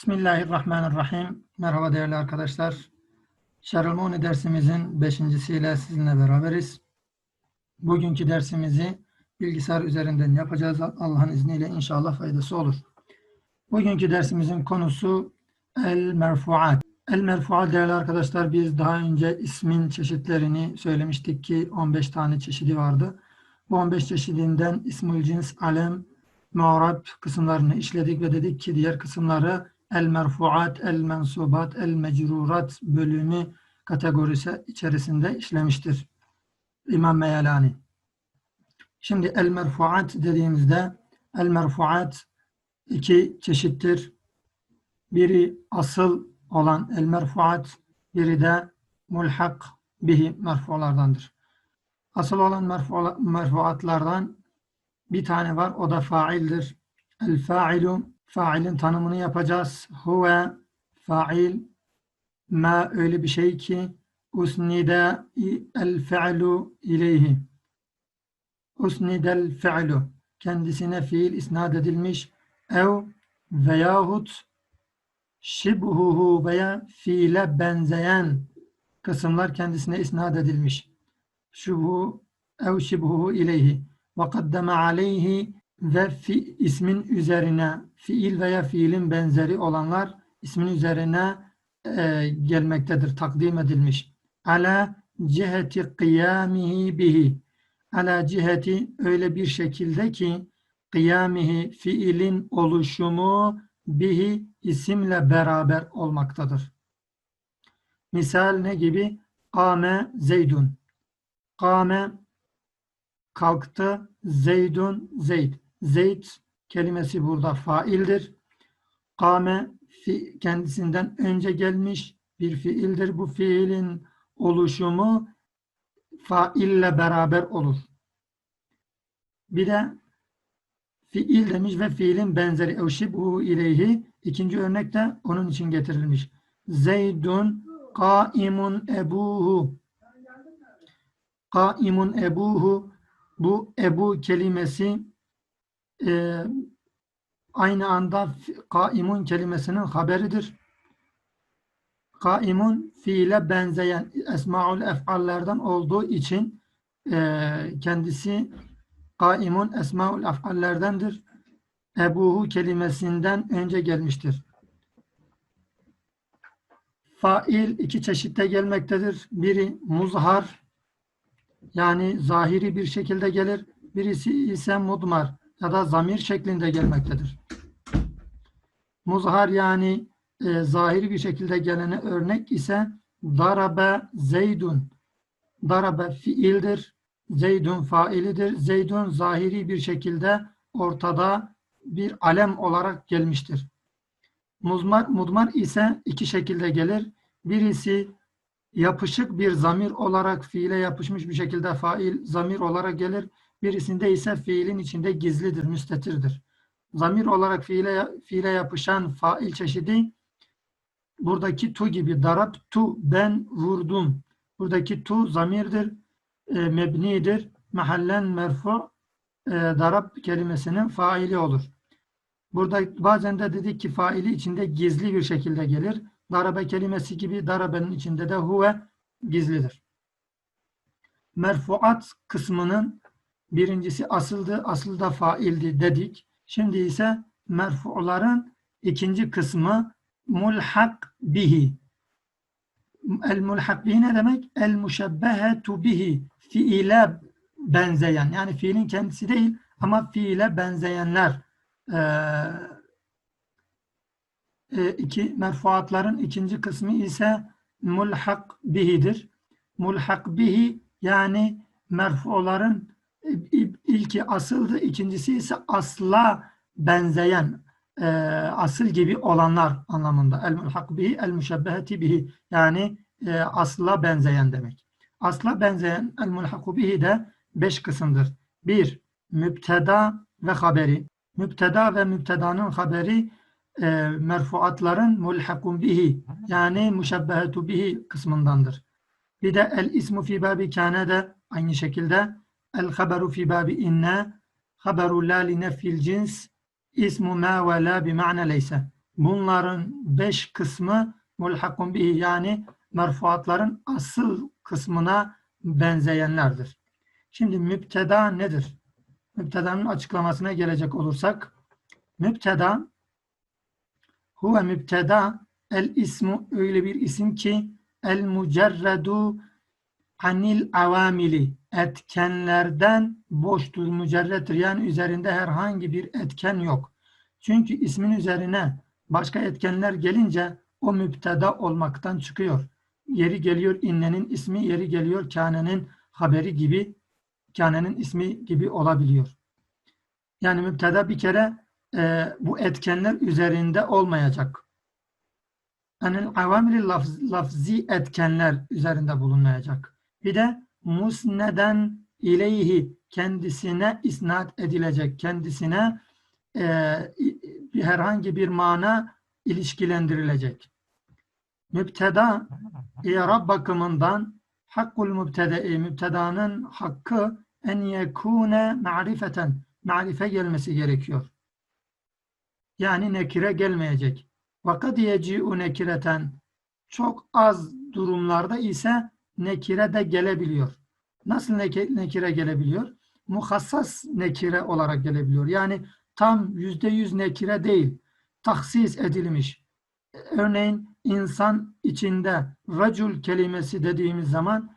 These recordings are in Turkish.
Bismillahirrahmanirrahim. Merhaba değerli arkadaşlar. Şerul dersimizin beşincisiyle sizinle beraberiz. Bugünkü dersimizi bilgisayar üzerinden yapacağız. Allah'ın izniyle inşallah faydası olur. Bugünkü dersimizin konusu el merfuat. El merfuat değerli arkadaşlar biz daha önce ismin çeşitlerini söylemiştik ki 15 tane çeşidi vardı. Bu 15 çeşidinden ismül cins, alem, muarab kısımlarını işledik ve dedik ki diğer kısımları el merfuat, el mensubat, el mecrurat bölümü kategorisi içerisinde işlemiştir. İmam Meyalani. Şimdi el merfuat dediğimizde el merfuat iki çeşittir. Biri asıl olan el merfuat, biri de mulhak bihi merfulardandır. Asıl olan merfu, merfuatlardan bir tane var. O da faildir. El failu failin tanımını yapacağız. Huve fail ma öyle bir şey ki usnide el fi'lu ileyhi. Usnidel fi'lu kendisine fiil isnat edilmiş ev veyahut şibhuhu veya fiile benzeyen kısımlar kendisine isnat edilmiş. Şubhu ev şibhuhu ileyhi ve kaddeme aleyhi ve fi, ismin üzerine fiil veya fiilin benzeri olanlar ismin üzerine e, gelmektedir, takdim edilmiş. Ala ciheti kıyamihi bihi. Ala ciheti öyle bir şekilde ki kıyamihi fiilin oluşumu bihi isimle beraber olmaktadır. Misal ne gibi? Kame zeydun. Kame kalktı. Zeydun zeyd. Zeyd kelimesi burada faildir. Kame fi, kendisinden önce gelmiş bir fiildir. Bu fiilin oluşumu faille beraber olur. Bir de fiil demiş ve fiilin benzeri evşibhu ileyhi ikinci örnek de onun için getirilmiş. Zeydun kaimun ebuhu kaimun ebuhu bu ebu kelimesi e, aynı anda kaimun kelimesinin haberidir. Kaimun fiile benzeyen esmaül ef'allerden olduğu için e, kendisi kaimun esmaül ef'allerdendir. Ebuhu kelimesinden önce gelmiştir. Fail iki çeşitte gelmektedir. Biri muzhar yani zahiri bir şekilde gelir. Birisi ise mudmar ya da zamir şeklinde gelmektedir. Muzhar yani e, zahiri bir şekilde gelene örnek ise darabe zeydun. Darabe fiildir. Zeydun failidir. Zeydun zahiri bir şekilde ortada bir alem olarak gelmiştir. Muzmar, mudmar ise iki şekilde gelir. Birisi yapışık bir zamir olarak fiile yapışmış bir şekilde fail zamir olarak gelir. Birisinde ise fiilin içinde gizlidir, müstetirdir. Zamir olarak fiile, fiile yapışan fail çeşidi buradaki tu gibi darab tu ben vurdum. Buradaki tu zamirdir, e, mebnidir. Mahallen merfu e, darab kelimesinin faili olur. Burada bazen de dedik ki faili içinde gizli bir şekilde gelir. Darabe kelimesi gibi darabenin içinde de huve gizlidir. Merfuat kısmının birincisi asıldı, asıl da faildi dedik. Şimdi ise merfuların ikinci kısmı mulhak bihi. El mulhak bihi ne demek? El muşebbehetu bihi. Fiile benzeyen. Yani fiilin kendisi değil ama fiile benzeyenler. Ee, iki merfuatların ikinci kısmı ise mulhak bihidir. Mulhak bihi yani merfuların ilki asıldı, ikincisi ise asla benzeyen, e, asıl gibi olanlar anlamında. El mulhak bihi, el müşebbeheti bihi. Yani e, asla benzeyen demek. Asla benzeyen el mulhaku bihi de beş kısımdır. Bir, müpteda ve haberi. Müpteda ve müptedanın haberi e, merfuatların mulhakun bihi yani müşebbehetu bihi kısmındandır. Bir de el ismu fi babi kâne de aynı şekilde el haberu fi babi inne haberu la li nefil cins ismu ma ve la bi ma'na leyse. Bunların beş kısmı mulhakun bihi yani merfuatların asıl kısmına benzeyenlerdir. Şimdi müpteda nedir? Müptedanın açıklamasına gelecek olursak müpteda huve müpteda el ismu öyle bir isim ki el mucerredu anil avamili etkenlerden boştur, mücerrettir. Yani üzerinde herhangi bir etken yok. Çünkü ismin üzerine başka etkenler gelince o müpteda olmaktan çıkıyor. Yeri geliyor innenin ismi, yeri geliyor kânenin haberi gibi, kânenin ismi gibi olabiliyor. Yani müpteda bir kere e, bu etkenler üzerinde olmayacak. Yani avamili lafz, lafzi etkenler üzerinde bulunmayacak. Bir de musneden ileyhi kendisine isnat edilecek, kendisine e, herhangi bir mana ilişkilendirilecek. Müpteda İrab bakımından hakkul mübtede'i mübtedanın hakkı en yekune ma'rifeten marife gelmesi gerekiyor. Yani nekire gelmeyecek. Vakat yeci'u nekireten çok az durumlarda ise nekire de gelebiliyor. Nasıl nekire gelebiliyor? Muhassas nekire olarak gelebiliyor. Yani tam yüzde yüz nekire değil, tahsis edilmiş. Örneğin insan içinde racul kelimesi dediğimiz zaman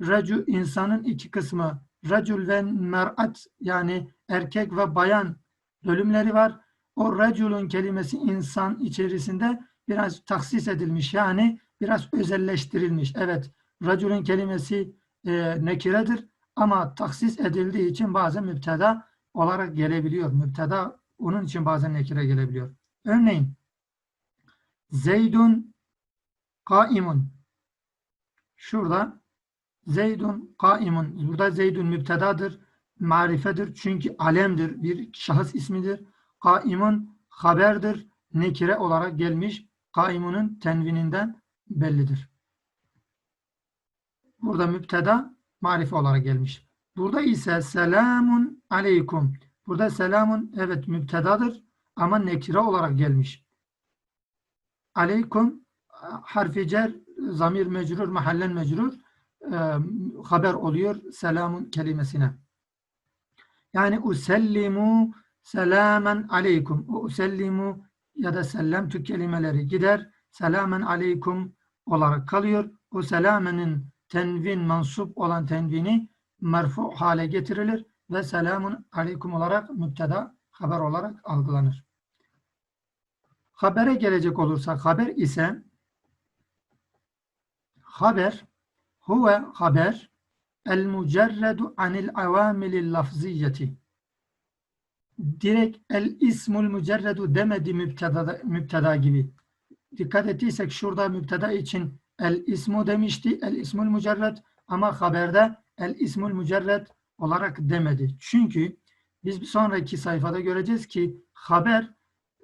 racul insanın iki kısmı racul ve mer'at yani erkek ve bayan bölümleri var. O raculun kelimesi insan içerisinde biraz taksis edilmiş yani biraz özelleştirilmiş. Evet raculun kelimesi e, nekiredir ama taksis edildiği için bazen müpteda olarak gelebiliyor. Müpteda onun için bazen nekire gelebiliyor. Örneğin Zeydun kaimun şurada Zeydun kaimun burada Zeydun müptedadır marifedir çünkü alemdir bir şahıs ismidir kaimun haberdir nekire olarak gelmiş kaimunun tenvininden bellidir. Burada müpteda marife olarak gelmiş. Burada ise selamun aleykum. Burada selamun evet müptedadır ama nekire olarak gelmiş. Aleykum harfi cer, zamir mecrur, mahallen mecrur e, haber oluyor selamun kelimesine. Yani usellimu selamen aleykum. O usellimu ya da sellemtü kelimeleri gider. Selamen aleykum olarak kalıyor. O selamenin tenvin mansup olan tenvini merfu hale getirilir ve selamun aleyküm olarak müpteda haber olarak algılanır. Habere gelecek olursak haber ise haber huve haber el mucerredu anil avamilil lafziyeti direkt el ismul mücerredu demedi müpteda, müpteda gibi. Dikkat ettiysek şurada müpteda için el ismu demişti. El ismul mücerred ama haberde el ismul mücerred olarak demedi. Çünkü biz bir sonraki sayfada göreceğiz ki haber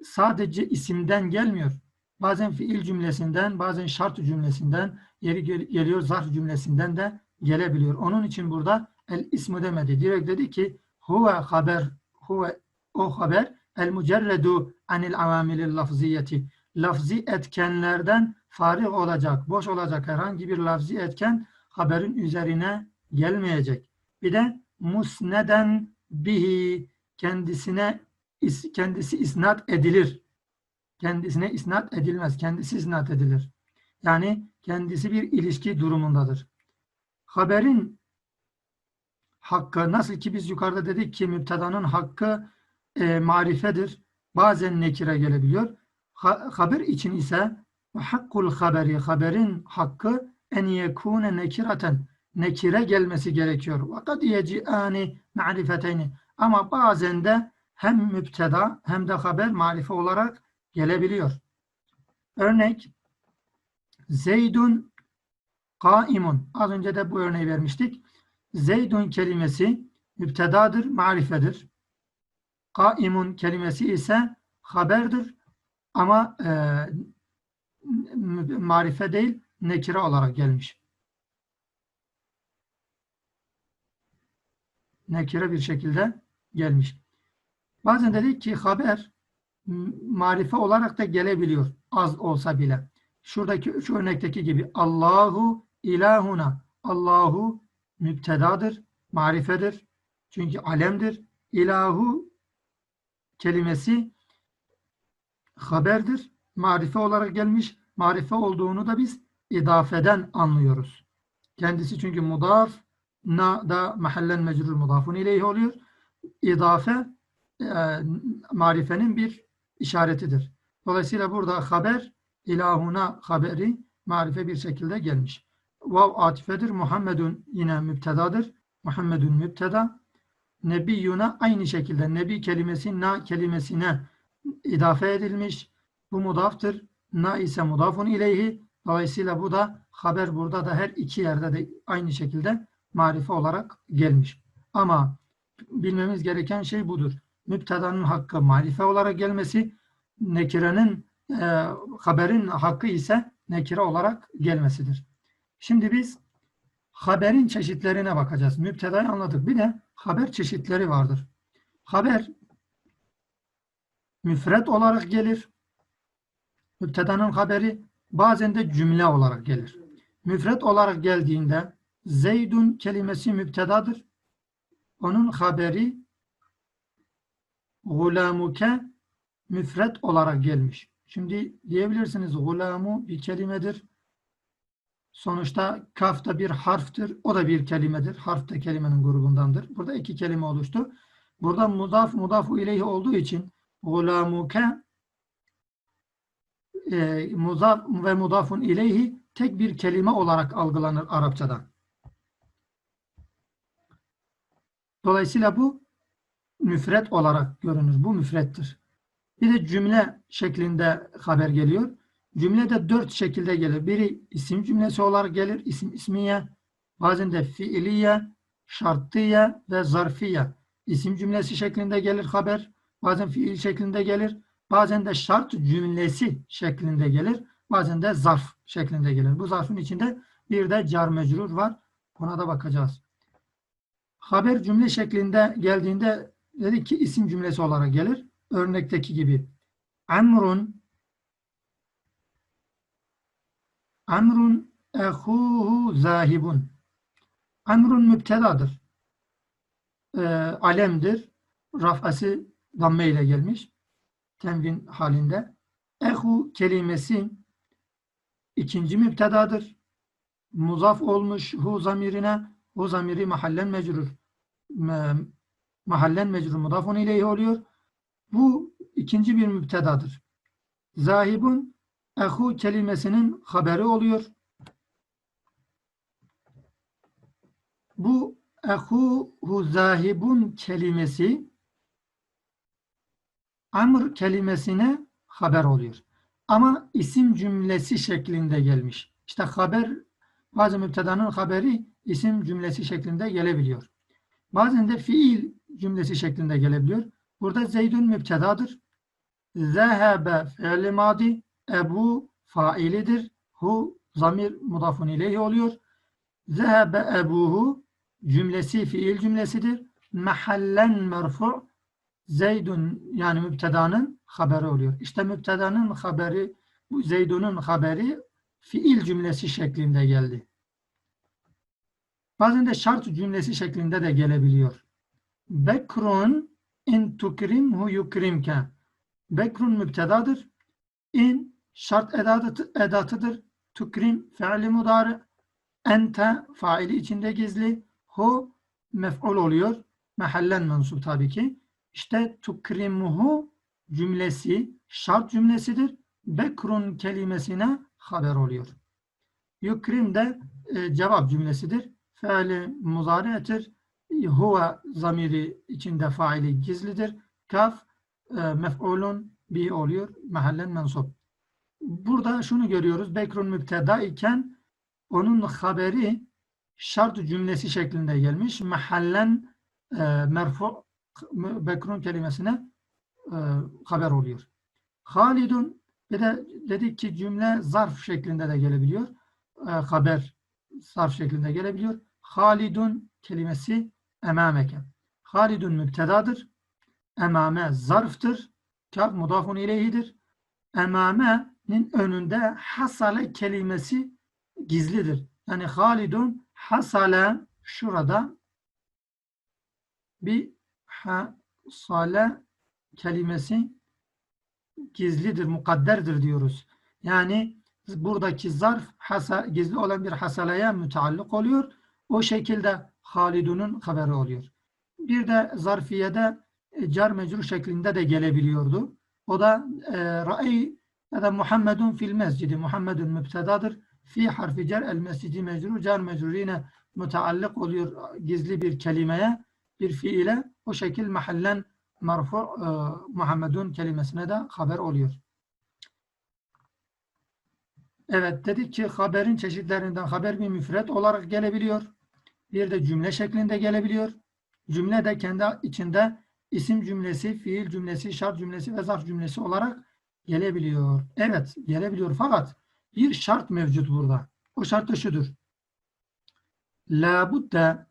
sadece isimden gelmiyor. Bazen fiil cümlesinden, bazen şart cümlesinden, yeri gel geliyor zarf cümlesinden de gelebiliyor. Onun için burada el ismu demedi. Direkt dedi ki huve haber, huve o haber el mücerredu anil avamilil lafziyeti. Lafzi etkenlerden farih olacak, boş olacak herhangi bir lafzi etken haberin üzerine gelmeyecek. Bir de musneden bihi kendisine kendisi isnat edilir. Kendisine isnat edilmez. Kendisi isnat edilir. Yani kendisi bir ilişki durumundadır. Haberin hakkı nasıl ki biz yukarıda dedik ki müptedanın hakkı e, marifedir. Bazen nekire gelebiliyor. Ha, haber için ise hakkul haberi haberin hakkı en yekune nekiraten nekire gelmesi gerekiyor. Vakat yeci'ani ma'rifeteyni ama bazen de hem müpteda hem de haber marife olarak gelebiliyor. Örnek Zeydun kaimun. Az önce de bu örneği vermiştik. Zeydun kelimesi müptedadır, marifedir. Kaimun kelimesi ise haberdir ama e, marife değil nekire olarak gelmiş. Nekire bir şekilde gelmiş. Bazen dedik ki haber marife olarak da gelebiliyor. Az olsa bile. Şuradaki şu örnekteki gibi Allahu ilahuna. Allahu müptedadır, marifedir. Çünkü alemdir. İlahu kelimesi haberdir. Marife olarak gelmiş. Marife olduğunu da biz idafeden anlıyoruz. Kendisi çünkü mudaf, na da mahallen mecrur mudafun ileyhi oluyor. İdafe e, marifenin bir işaretidir. Dolayısıyla burada haber ilahuna haberi marife bir şekilde gelmiş. Vav atifedir. Muhammedun yine müptedadır. Muhammedun müpteda. Nebiyyuna aynı şekilde nebi kelimesi na kelimesine idafe edilmiş. Bu mudaftır. Na ise mudafun ileyhi. Dolayısıyla bu da haber burada da her iki yerde de aynı şekilde marife olarak gelmiş. Ama bilmemiz gereken şey budur. Müptedanın hakkı marife olarak gelmesi, nekirenin e, haberin hakkı ise nekire olarak gelmesidir. Şimdi biz haberin çeşitlerine bakacağız. Müptedayı anladık. Bir de haber çeşitleri vardır. Haber müfret olarak gelir. Müptedanın haberi bazen de cümle olarak gelir. Müfret olarak geldiğinde Zeydun kelimesi müptedadır. Onun haberi gulamuke müfret olarak gelmiş. Şimdi diyebilirsiniz gulamu bir kelimedir. Sonuçta kaf da bir harftir. O da bir kelimedir. Harf da kelimenin grubundandır. Burada iki kelime oluştu. Burada mudaf mudafu ileyhi olduğu için gulamuke e, mudaf ve mudafun ileyhi tek bir kelime olarak algılanır Arapçadan. Dolayısıyla bu müfret olarak görünür. Bu müfrettir. Bir de cümle şeklinde haber geliyor. Cümle de dört şekilde gelir. Biri isim cümlesi olarak gelir. İsim ismiye. Bazen de fiiliye, şartiye ve zarfiye. İsim cümlesi şeklinde gelir haber. Bazen fiil şeklinde gelir. Bazen de şart cümlesi şeklinde gelir. Bazen de zarf şeklinde gelir. Bu zarfın içinde bir de car mecrur var. Buna da bakacağız. Haber cümle şeklinde geldiğinde dedik ki isim cümlesi olarak gelir. Örnekteki gibi. Amrun Amrun ehuhu zahibun. Amrun müptedadır. Ee, alemdir. Rafası damme ile gelmiş. Tenvin halinde. Ehu kelimesi ikinci müptedadır. Muzaf olmuş hu zamirine. Hu zamiri mahallen mecrur. Me- Mahallen mecrur mudafun ileyhi oluyor. Bu ikinci bir müptedadır. Zahibun ehu kelimesinin haberi oluyor. Bu ehuhu zahibun kelimesi amr kelimesine haber oluyor. Ama isim cümlesi şeklinde gelmiş. İşte haber bazı müptedanın haberi isim cümlesi şeklinde gelebiliyor. Bazen de fiil cümlesi şeklinde gelebiliyor. Burada Zeydun müptedadır. Zehebe fiili madi, ebu failidir. Hu zamir mudafun ileyhi oluyor. Zehebe ebuhu cümlesi fiil cümlesidir. Mahallen merfu Zeydun yani müptedanın haberi oluyor. İşte müptedanın haberi bu Zeydun'un haberi fiil cümlesi şeklinde geldi. Bazen de şart cümlesi şeklinde de gelebiliyor. Bekrun in tukrimhu yukrimke. Bekrun müptedadır. İn şart edatı, edatıdır. Tukrim fiili mudari. Ente faili içinde gizli. Hu mef'ul oluyor. Mehallen mensup tabii ki. İşte tukrimuhu cümlesi şart cümlesidir. Bekrun kelimesine haber oluyor. Yukrim de e, cevap cümlesidir. Feali muzari'tir. Huve zamiri içinde faili gizlidir. Kaf e, mef'ulun bi oluyor. Mahallen mensup. Burada şunu görüyoruz. Bekrun müpteda iken onun haberi şart cümlesi şeklinde gelmiş. Mahallen e, merfu bekrun kelimesine e, haber oluyor. Halidun bir de dedik ki cümle zarf şeklinde de gelebiliyor. E, haber zarf şeklinde gelebiliyor. Halidun kelimesi emameke. Halidun müptedadır. Emame zarftır. Kaf mudafun ileyhidir. Emame'nin önünde hasale kelimesi gizlidir. Yani Halidun hasale şurada bir hasale kelimesi gizlidir, mukadderdir diyoruz. Yani buradaki zarf hasa, gizli olan bir hasaleye müteallık oluyor. O şekilde Halidun'un haberi oluyor. Bir de zarfiyede e, car mecrur şeklinde de gelebiliyordu. O da e, ra'ey ya da Muhammedun fil mescidi. Muhammedun mübtedadır. Fi harfi cer el mescidi mecrur. Car mecrur yine müteallık oluyor gizli bir kelimeye, bir fiile. O şekil mahallen marfu e, Muhammedun kelimesine de haber oluyor. Evet dedik ki haberin çeşitlerinden haber bir müfret olarak gelebiliyor. Bir de cümle şeklinde gelebiliyor. Cümle de kendi içinde isim cümlesi, fiil cümlesi, şart cümlesi ve zarf cümlesi olarak gelebiliyor. Evet gelebiliyor fakat bir şart mevcut burada. O şart da şudur. La budde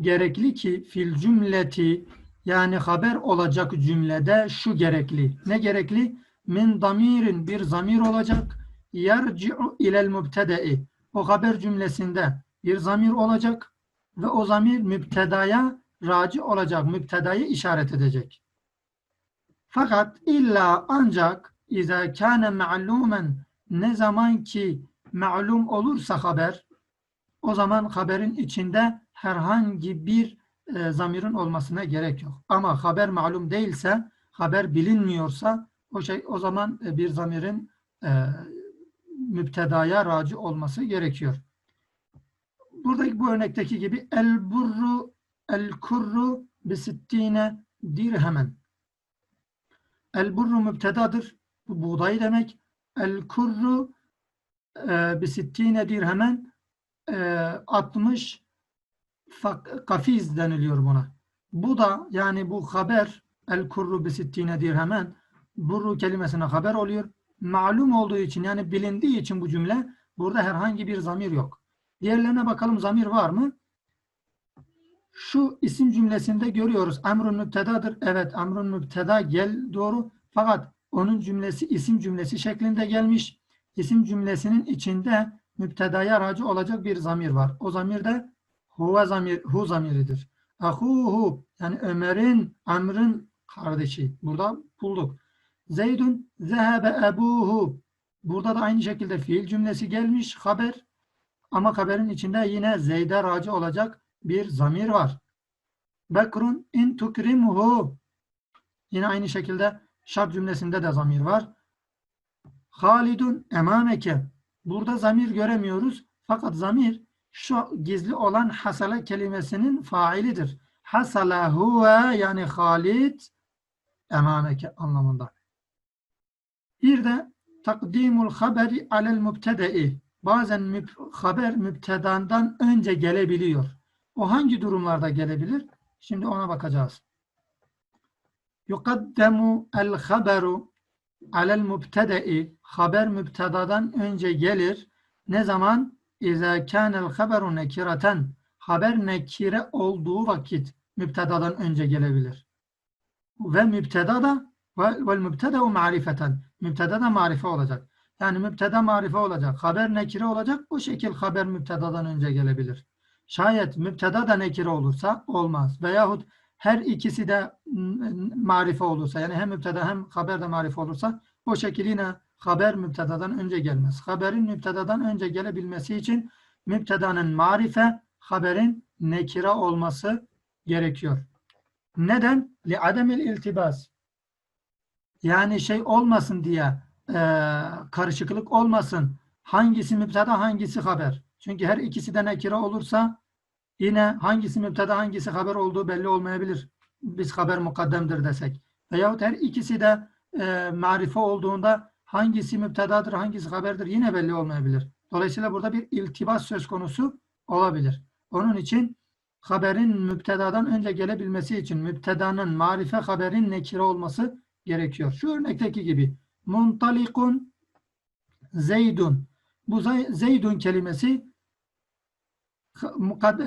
gerekli ki fil cümleti yani haber olacak cümlede şu gerekli. Ne gerekli? Min damirin bir zamir olacak. Yerci'u ilel mübtede'i. O haber cümlesinde bir zamir olacak ve o zamir mübtedaya raci olacak. Mübtedayı işaret edecek. Fakat illa ancak İza kâne ma'lumen ne zaman ki ma'lum olursa haber o zaman haberin içinde herhangi bir e, zamirin olmasına gerek yok. Ama haber malum değilse, haber bilinmiyorsa o şey o zaman e, bir zamirin e, müptedaya raci olması gerekiyor. Buradaki bu örnekteki gibi el burru el kurru bisittine dirhemen. El burru müptedadır. Bu buğday demek. El kurru e, bisittine dirhemen e, 60 fak, kafiz deniliyor buna. Bu da yani bu haber el kurru bisittine dirhemen burru kelimesine haber oluyor. Malum olduğu için yani bilindiği için bu cümle burada herhangi bir zamir yok. Diğerlerine bakalım zamir var mı? Şu isim cümlesinde görüyoruz. Emrun müptedadır. Evet emrun müpteda gel doğru. Fakat onun cümlesi isim cümlesi şeklinde gelmiş. İsim cümlesinin içinde müptedaya racı olacak bir zamir var. O zamir de huve zamir, hu zamiridir. Ahuhu yani Ömer'in, Amr'ın kardeşi. Burada bulduk. Zeydun zehebe ebuhu. Burada da aynı şekilde fiil cümlesi gelmiş haber. Ama haberin içinde yine Zeyd'e racı olacak bir zamir var. Bekrun in tukrimhu. Yine aynı şekilde şart cümlesinde de zamir var. Halidun emameke. Burada zamir göremiyoruz. Fakat zamir şu gizli olan hasale kelimesinin failidir. Hasala huve yani Halid emameke anlamında. Bir de takdimul haberi alel mübtede'i. Bazen müb haber mübtedandan önce gelebiliyor. O hangi durumlarda gelebilir? Şimdi ona bakacağız. Yukaddemu el haberu alel mübtede'i. Haber mübtedadan önce gelir. Ne zaman? İzâ kânel haberu nekireten. Haber nekire olduğu vakit mübtedadan önce gelebilir. Ve mübteda da vel mübtedeu marifeten. Mübteda da marife olacak. Yani mübteda marife olacak. Haber nekire olacak. Bu şekil haber mübtedadan önce gelebilir. Şayet mübteda da nekire olursa olmaz. Veyahut her ikisi de marife olursa yani hem mübteda hem haber de marife olursa o şekil yine haber mübtedadan önce gelmez. Haberin mübtedadan önce gelebilmesi için mübtedanın marife, haberin nekira olması gerekiyor. Neden? Li ademil iltibas. Yani şey olmasın diye e, karışıklık olmasın. Hangisi mübteda hangisi haber. Çünkü her ikisi de nekira olursa yine hangisi mübteda hangisi haber olduğu belli olmayabilir. Biz haber mukaddemdir desek. Veyahut her ikisi de e, marife olduğunda hangisi müptedadır, hangisi haberdir yine belli olmayabilir. Dolayısıyla burada bir iltibas söz konusu olabilir. Onun için haberin müptedadan önce gelebilmesi için müptedanın marife haberin nekire olması gerekiyor. Şu örnekteki gibi muntalikun zeydun. Bu zeydun kelimesi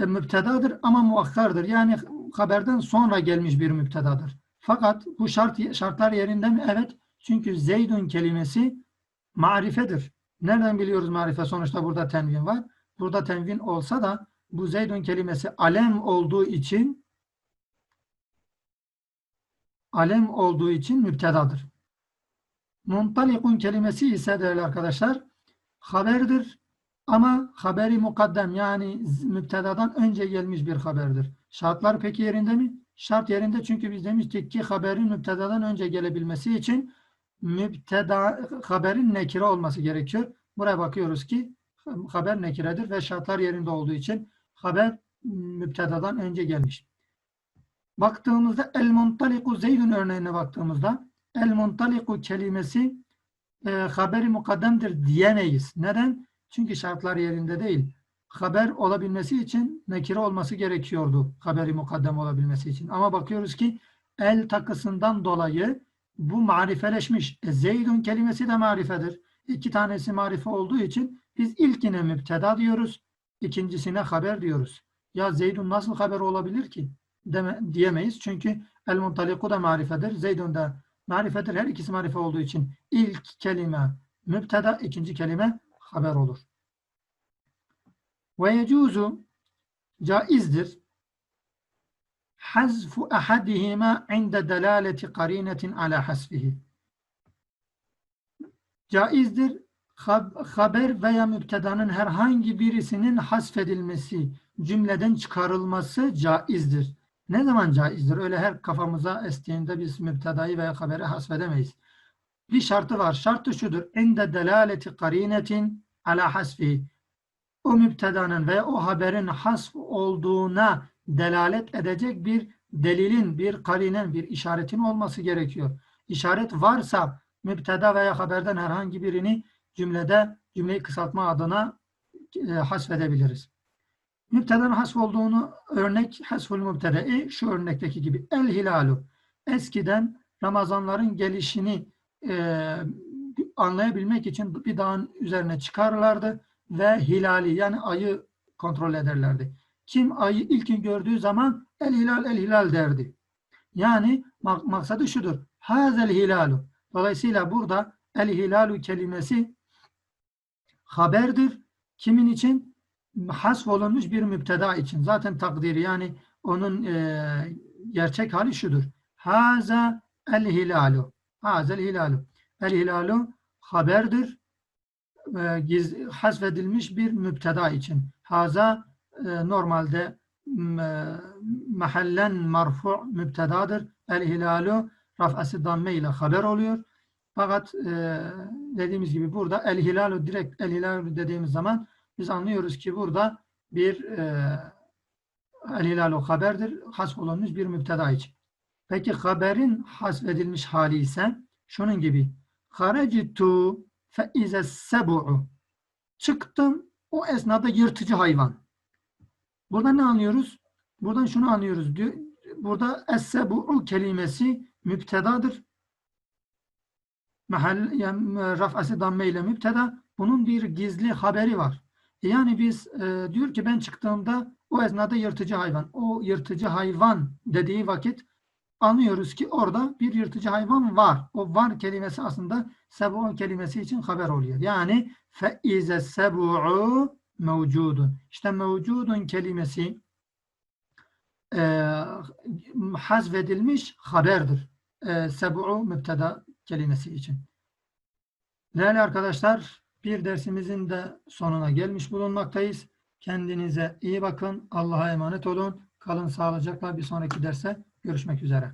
müptedadır ama muakkardır. Yani haberden sonra gelmiş bir müptedadır. Fakat bu şart şartlar yerinde mi? Evet. Çünkü Zeydun kelimesi marifedir. Nereden biliyoruz marife? Sonuçta burada tenvin var. Burada tenvin olsa da bu Zeydun kelimesi alem olduğu için alem olduğu için müptedadır. Muntalikun kelimesi ise değerli arkadaşlar haberdir ama haberi mukaddem yani müptedadan önce gelmiş bir haberdir. Şartlar peki yerinde mi? Şart yerinde çünkü biz demiştik ki haberin müptedadan önce gelebilmesi için müpteda haberin nekire olması gerekiyor. Buraya bakıyoruz ki haber nekiredir ve şartlar yerinde olduğu için haber müptedadan önce gelmiş. Baktığımızda el muntaliku zeydun örneğine baktığımızda el muntaliku kelimesi e, haberi mukaddemdir diyemeyiz. Neden? Çünkü şartlar yerinde değil. Haber olabilmesi için nekire olması gerekiyordu. Haberi mukaddem olabilmesi için. Ama bakıyoruz ki el takısından dolayı bu marifeleşmiş. E, Zeydun kelimesi de marifedir. İki tanesi marife olduğu için biz ilkine müpteda diyoruz. ikincisine haber diyoruz. Ya Zeydun nasıl haber olabilir ki? Deme, diyemeyiz. Çünkü el muntaliku da marifedir. Zeydun da marifedir. Her ikisi marife olduğu için ilk kelime müpteda, ikinci kelime haber olur. Ve yecuzu caizdir hazfu ahadihima inde delaleti karinetin ala hasfihi. Caizdir hab- haber veya müptedanın herhangi birisinin hasfedilmesi, cümleden çıkarılması caizdir. Ne zaman caizdir? Öyle her kafamıza estiğinde biz müptedayı veya haberi hasfedemeyiz. Bir şartı var. Şartı şudur. İnde delaleti karinetin ala hasfihi. O müptedanın ve o haberin hasf olduğuna delalet edecek bir delilin, bir karinen, bir işaretin olması gerekiyor. İşaret varsa müpteda veya haberden herhangi birini cümlede cümleyi kısaltma adına e, hasfedebiliriz. Müptedanın hasf olduğunu örnek hasful mübtede'i şu örnekteki gibi el hilalu. Eskiden Ramazanların gelişini e, anlayabilmek için bir dağın üzerine çıkarlardı ve hilali yani ayı kontrol ederlerdi. Kim ayı ilkin gördüğü zaman el hilal el hilal derdi. Yani mak- maksadı şudur. Hazel hilalu. Dolayısıyla burada el hilalu kelimesi haberdir. Kimin için? Hasf olunmuş bir müpteda için. Zaten takdiri yani onun e, gerçek hali şudur. Haza el hilalu. Hazel hilalu. El hilalu haberdir. E, giz, hasfedilmiş bir müpteda için. Haza e, normalde e, mahallen marfu müptedadır. El hilalu raf'ası damme ile haber oluyor. Fakat e, dediğimiz gibi burada el hilalu direkt el hilalu dediğimiz zaman biz anlıyoruz ki burada bir e, el hilalu haberdir. Hasf olunmuş bir müpteda için. Peki haberin hasfedilmiş hali ise şunun gibi. Harecitu fe ize sebu'u. Çıktım o esnada yırtıcı hayvan. Burada ne anlıyoruz? Buradan şunu anlıyoruz. Burada es-sebu'u kelimesi müptedadır. Mahal, yani raf'ası damme ile müpteda. Bunun bir gizli haberi var. E Yani biz e, diyor ki ben çıktığımda o esnada yırtıcı hayvan. O yırtıcı hayvan dediği vakit anlıyoruz ki orada bir yırtıcı hayvan var. O var kelimesi aslında sebu'u kelimesi için haber oluyor. Yani fe ize sebu'u mevcudun. İşte mevcudun kelimesi e, hazvedilmiş haberdir. E, sebu'u müpteda kelimesi için. Değerli arkadaşlar, bir dersimizin de sonuna gelmiş bulunmaktayız. Kendinize iyi bakın. Allah'a emanet olun. Kalın sağlıcakla bir sonraki derse görüşmek üzere.